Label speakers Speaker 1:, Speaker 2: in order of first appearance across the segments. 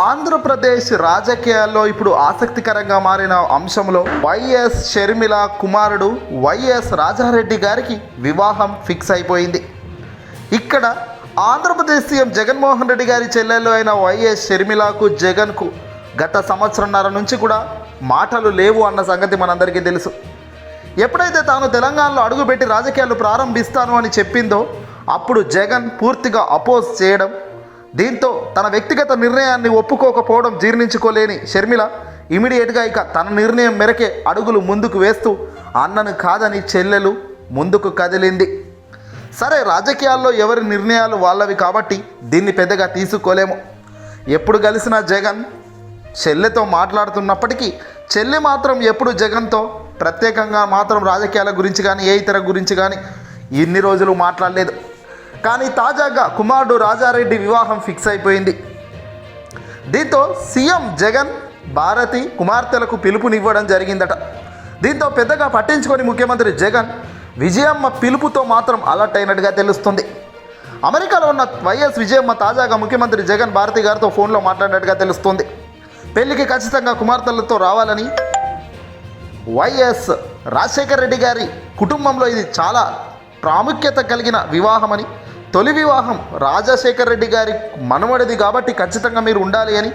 Speaker 1: ఆంధ్రప్రదేశ్ రాజకీయాల్లో ఇప్పుడు ఆసక్తికరంగా మారిన అంశంలో వైఎస్ షర్మిల కుమారుడు వైఎస్ రాజారెడ్డి గారికి వివాహం ఫిక్స్ అయిపోయింది. ఇక్కడ ఆంధ్రప్రదేశ్ సీఎం జగన్మోహన్ రెడ్డి గారి చెల్లెలు అయిన వైఎస్ షర్మిలకు జగన్కు గత సంవత్సరంన్నర నుంచి కూడా మాటలు లేవు అన్న సంగతి మనందరికీ తెలుసు. ఎప్పుడైతే తాను తెలంగాణలో అడుగుపెట్టి రాజకీయాలు ప్రారంభిస్తాను అని చెప్పిందో అప్పుడు జగన్ పూర్తిగా అపోజ్ చేయడం దీంతో తన వ్యక్తిగత నిర్ణయాన్ని ఒప్పుకోకపోవడం జీర్ణించుకోలేని షర్మిల ఇమీడియట్గా ఇక తన నిర్ణయం మేరకే అడుగులు ముందుకు వేస్తూ అన్నను కాదని చెల్లెలు ముందుకు కదిలింది. సరే రాజకీయాల్లో ఎవరి నిర్ణయాలు వాళ్ళవి కాబట్టి దీన్ని పెద్దగా తీసుకోలేము. ఎప్పుడు కలిసిన జగన్ చెల్లెతో మాట్లాడుతున్నప్పటికీ చెల్లె మాత్రం ఎప్పుడు జగన్తో ప్రత్యేకంగా మాత్రం రాజకీయాల గురించి కానీ ఏ ఇతర గురించి కానీ ఇన్ని రోజులు మాట్లాడలేదు. కానీ తాజాగా కుమారుడు రాజారెడ్డి వివాహం ఫిక్స్ అయిపోయింది. దీంతో సీఎం జగన్ భారతి కుమార్తెలకు పిలుపునివ్వడం జరిగిందట. దీంతో పెద్దగా పట్టించుకొని ముఖ్యమంత్రి జగన్ విజయమ్మ పిలుపుతో మాత్రం అలర్ట్ అయినట్టుగా తెలుస్తుంది. అమెరికాలో ఉన్న వైఎస్ విజయమ్మ తాజాగా ముఖ్యమంత్రి జగన్ భారతి గారితో ఫోన్లో మాట్లాడినట్టుగా తెలుస్తుంది. పెళ్ళికి ఖచ్చితంగా కుమార్తెలతో రావాలని వైఎస్ రాజశేఖర రెడ్డి గారి కుటుంబంలో ఇది చాలా ప్రాముఖ్యత కలిగిన వివాహమని తొలి వివాహం రాజశేఖర్ రెడ్డి గారి మనవడిది కాబట్టి ఖచ్చితంగా మీరు ఉండాలి అని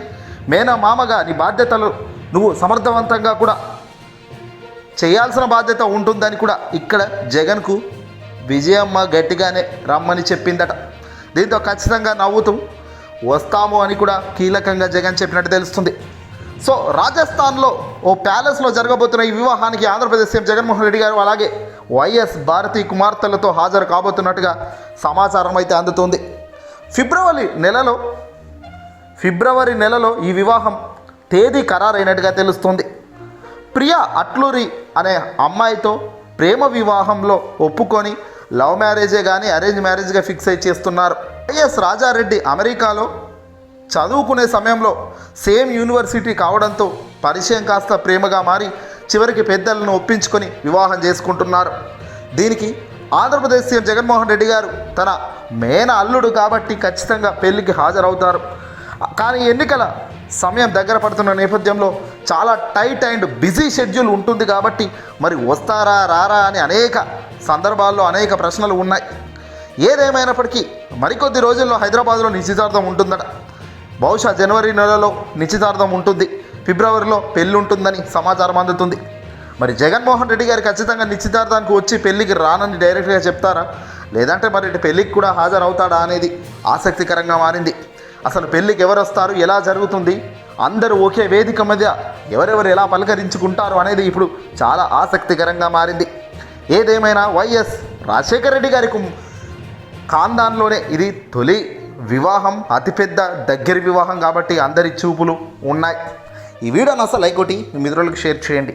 Speaker 1: మేనా మామగా నీ బాధ్యతలు నువ్వు సమర్థవంతంగా కూడా చేయాల్సిన బాధ్యత ఉంటుందని కూడా ఇక్కడ జగన్కు విజయమ్మ గట్టిగానే రమ్మని చెప్పిందట. దీంతో ఖచ్చితంగా నవ్వుతూ వస్తాము అని కూడా కీలకంగా జగన్ చెప్పినట్టు తెలుస్తుంది. సో రాజస్థాన్లో ఓ ప్యాలెస్లో జరగబోతున్న ఈ వివాహానికి ఆంధ్రప్రదేశ్ సీఎం జగన్మోహన్ రెడ్డి గారు అలాగే వైఎస్ భారతి కుమార్తెలతో హాజరు కాబోతున్నట్టుగా సమాచారం అయితే అందుతుంది. ఫిబ్రవరి నెలలో ఫిబ్రవరి నెలలో ఈ వివాహం తేదీ ఖరారైనట్టుగా తెలుస్తుంది. ప్రియా అట్లూరి అనే అమ్మాయితో ప్రేమ వివాహంలో ఒప్పుకొని లవ్ మ్యారేజే కానీ అరేంజ్ మ్యారేజ్గా ఫిక్స్ అయి చేస్తున్నారు. వైఎస్ రాజారెడ్డి అమెరికాలో చదువుకునే సమయంలో సేమ్ యూనివర్సిటీ కావడంతో పరిచయం కాస్త ప్రేమగా మారి చివరికి పెద్దలను ఒప్పించుకొని వివాహం చేసుకుంటున్నారు. దీనికి ఆంధ్రప్రదేశ్ సీఎం జగన్మోహన్ రెడ్డి గారు తన మేన అల్లుడు కాబట్టి ఖచ్చితంగా పెళ్ళికి హాజరవుతారు. కానీ ఎన్నికల సమయం దగ్గర పడుతున్న నేపథ్యంలో చాలా టైట్ అండ్ బిజీ షెడ్యూల్ ఉంటుంది కాబట్టి మరి వస్తారా రారా అని అనేక సందర్భాల్లో అనేక ప్రశ్నలు ఉన్నాయి. ఏదేమైనప్పటికీ మరికొద్ది రోజుల్లో హైదరాబాద్లో నిశ్చితార్థం ఉంటుందట. బహుశా జనవరి నెలలో నిశ్చితార్థం ఉంటుంది. ఫిబ్రవరిలో పెళ్ళి ఉంటుందని సమాచారం అందుతుంది. మరి జగన్మోహన్ రెడ్డి గారు ఖచ్చితంగా నిశ్చితార్థానికి వచ్చి పెళ్ళికి రానని డైరెక్ట్గా చెప్తారా? లేదంటే మరి ఇటు పెళ్ళికి కూడా హాజరవుతాడా అనేది ఆసక్తికరంగా మారింది. అసలు పెళ్ళికి ఎవరు వస్తారు ఎలా జరుగుతుంది? అందరూ ఒకే వేదిక మధ్య ఎవరెవరు ఎలా పలకరించుకుంటారు అనేది ఇప్పుడు చాలా ఆసక్తికరంగా మారింది. ఏదేమైనా వైఎస్ రాజశేఖర రెడ్డి గారి ఖాందాన్లోనే ఇది తొలి వివాహం అతిపెద్ద దగ్గర వివాహం కాబట్టి అందరి చూపులు ఉన్నాయి. ఈ వీడియోని అసలు లైక్ ఒకటి మీ మిత్రులకు షేర్ చేయండి.